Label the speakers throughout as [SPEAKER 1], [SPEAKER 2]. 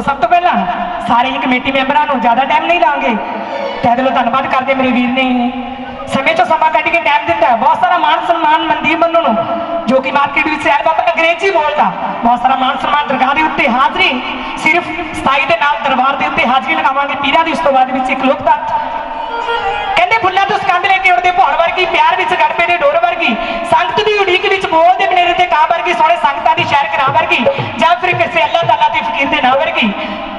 [SPEAKER 1] ਸੋ ਸਭ ਤੋਂ ਪਹਿਲਾਂ ਸਾਰੇ ਹੀ ਕਮੇਟੀ ਮੈਂਬਰਾਂ ਨੂੰ ਜ਼ਿਆਦਾ ਟਾਈਮ ਨਹੀਂ ਲਾਂਗੇ। ਤਹਿ ਦਿਲੋਂ ਧੰਨਵਾਦ ਕਰਦੇ ਮੇਰੇ ਵੀਰ ਨੇ। ਸਮੇਂ ਤੋਂ ਸਮਾਂ ਕੱਢ ਕੇ ਟਾਈਮ ਦਿੱਤਾ। ਬਹੁਤ ਸਾਰਾ ਮਾਨ ਸਨਮਾਨ ਮਨਦੀਪ ਮੰਨੂ ਨੂੰ, ਜੋ ਕਿ ਮਾਰਕੀਟ ਵਿੱਚ ਸੈਰ ਬਾਬਾ ਅੰਗਰੇਜ਼ੀ ਬੋਲਦਾ ਬਹੁਤ ਸਾਰਾ ਮਾਨ ਸਨਮਾਨ ਦਰਗਾਹ ਦੇ ਉੱਤੇ ਹਾਜ਼ਰੀ, ਸਿਰਫ 27 ਦੇ ਨਾਲ ਦਰਬਾਰ ਦੇ ਉੱਤੇ ਹਾਜ਼ਰੀ ਲਗਾਵਾਂਗੇ ਪੀਰਾਂ ਦੀ। ਉਸ ਤੋਂ ਬਾਅਦ ਵਿੱਚ ਇੱਕ ਲੋਕਤਾ ਕਹਿੰਦੇ ਫੁੱਲਾਂ ਤੋਂ ਸਕੰਦ ਲੈ ਕੇ ਉੜਦੇ ਭੌਣ ਵਰਗੀ, ਪਿਆਰ ਵਿੱਚ ਗੜਪੇ ਦੇ ਡੋਰ ਵਰਗੀ, ਸੰਗਤ ਦੀ ਉਡੀਕ ਵਿੱਚ ਬੋਲ ਤੇ ਕਾਂ ਵਰਗੀ, ਸੋਹਣੇ ਸੰਗਤਾਂ ਦੀ ਸ਼ਹਿਰ ਕਰਾਂ ਵਰਗੀ, ਜਾਂ ਫਿਰ ਕਿਸੇ ਅੱਲਾਹ ਤਾਲਾ ਦੇ ਫਕੀਰ ਦੇ ਨਾਂ ਵਰਗੀ,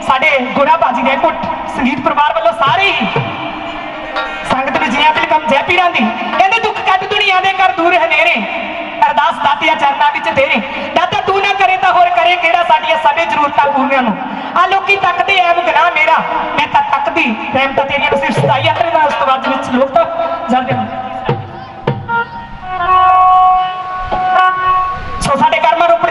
[SPEAKER 1] ਸਾਡੇ ਗੁਰਾ ਬਾਜੀ ਦੇ ਕੁੱਟ ਸੰਗੀਤ ਪਰਿਵਾਰ ਵੱਲੋਂ ਸਾਰੇ ਹੀ ਸੰਗਤ ਵਿੱਚ ਜੀਆਂ ਬਿਲਕਮ ਜੈ ਪੀਰਾਂ ਦੀ। ਕਹਿੰਦੇ, ਦੁੱਖ ਕੱਟ ਦੁਨੀਆ ਦੇ ਕਰ ਦੂਰ ਹਨੇਰੇ, ਅਰਦਾਸ ਦਾਤਿਆ ਚਰਨਾਂ ਵਿੱਚ ਤੇਰੇ ਦਾਤਾ, ਤੂੰ ਨਾ ਕਰੇ ਤਾਂ ਹੋਰ ਕਰੇ ਕਿਹੜਾ ਸਾਡੀਆਂ ਸਭੇ ਜ਼ਰੂਰਤਾਂ ਪੂਰੀਆਂ ਨੂੰ? ਆ ਲੋਕੀ ਤੱਕਦੇ ਐ ਗੁਨਾਹ ਮੇਰਾ। ਮੈਂ ਤਾਂ ਤੱਕਦੀ ਰਹਿਮ ਤੇਰੀਆਂ ਸਿਰਫ 27 ਅੰਤਰੇ ਨਾਲ ਉਸ ਤੋਂ ਬਾਅਦ ਵਿੱਚ ਲੋਕ ਤਾਂ ਜਲਦੇ ਸੋ ਸਾਡੇ ਕਰਮਾ ਰੋਪੜ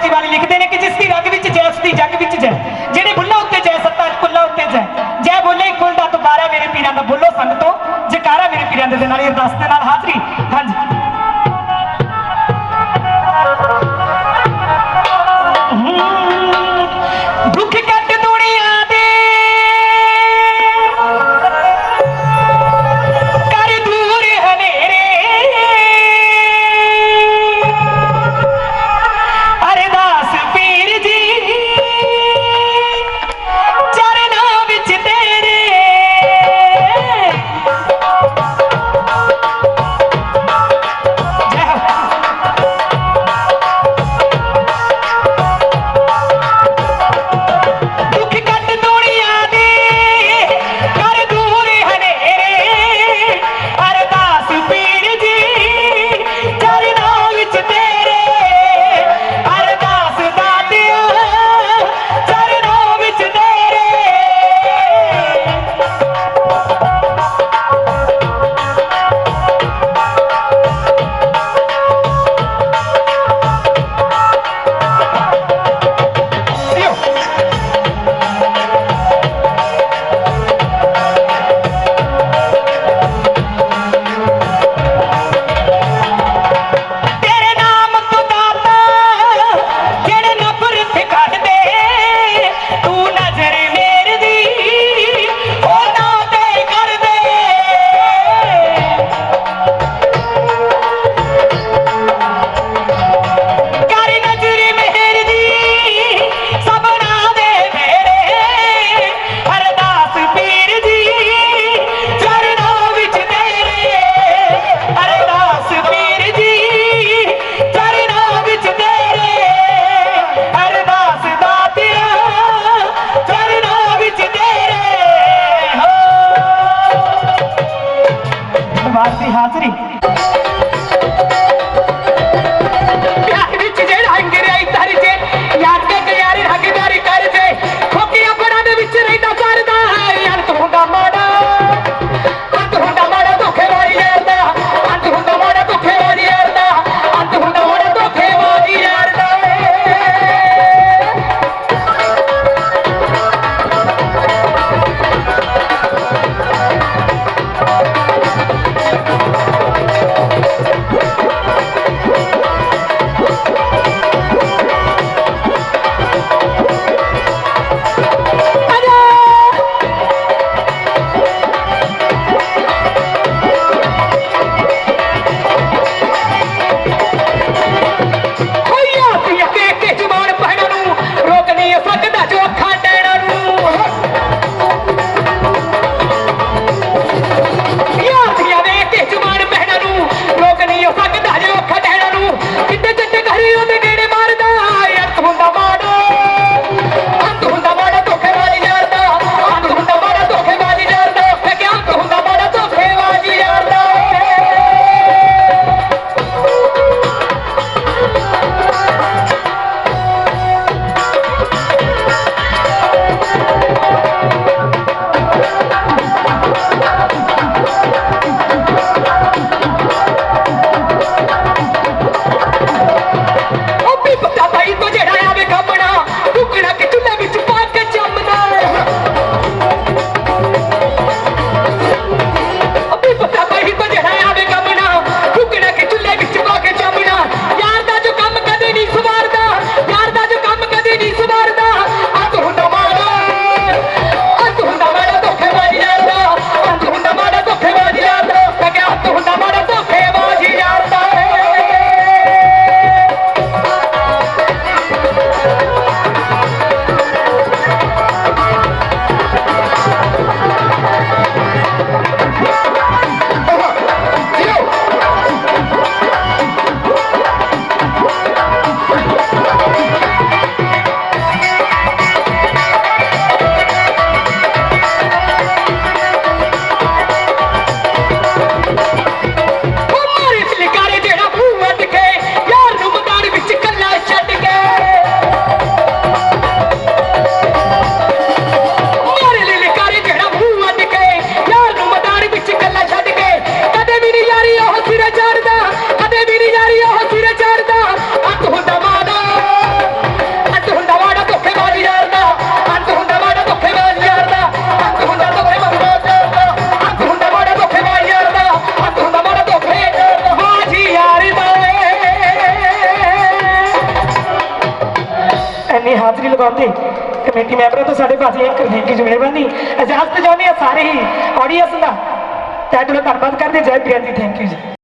[SPEAKER 1] ਇੰਨੀ ਕਮੇਟੀ ਮੈਂਬਰਾਂ ਤੋਂ ਸਾਡੇ ਪਾਸੇ ਇੱਕ ਕਰਨੇ ਜ਼ਿੰਮੇਵਾਰੀ ਇਜਾਜ਼ਤ ਚਾਹੁੰਦੇ ਆ ਸਾਰੇ ਹੀ ਆਡੀਅנס ਦਾ। ਤਹਿ ਦਿਲੋਂ ਧੰਨਵਾਦ ਕਰਦੇ ਜੈ ਬੀਆਦੀ ਥੈਂਕ ਯੂ ਜੀ।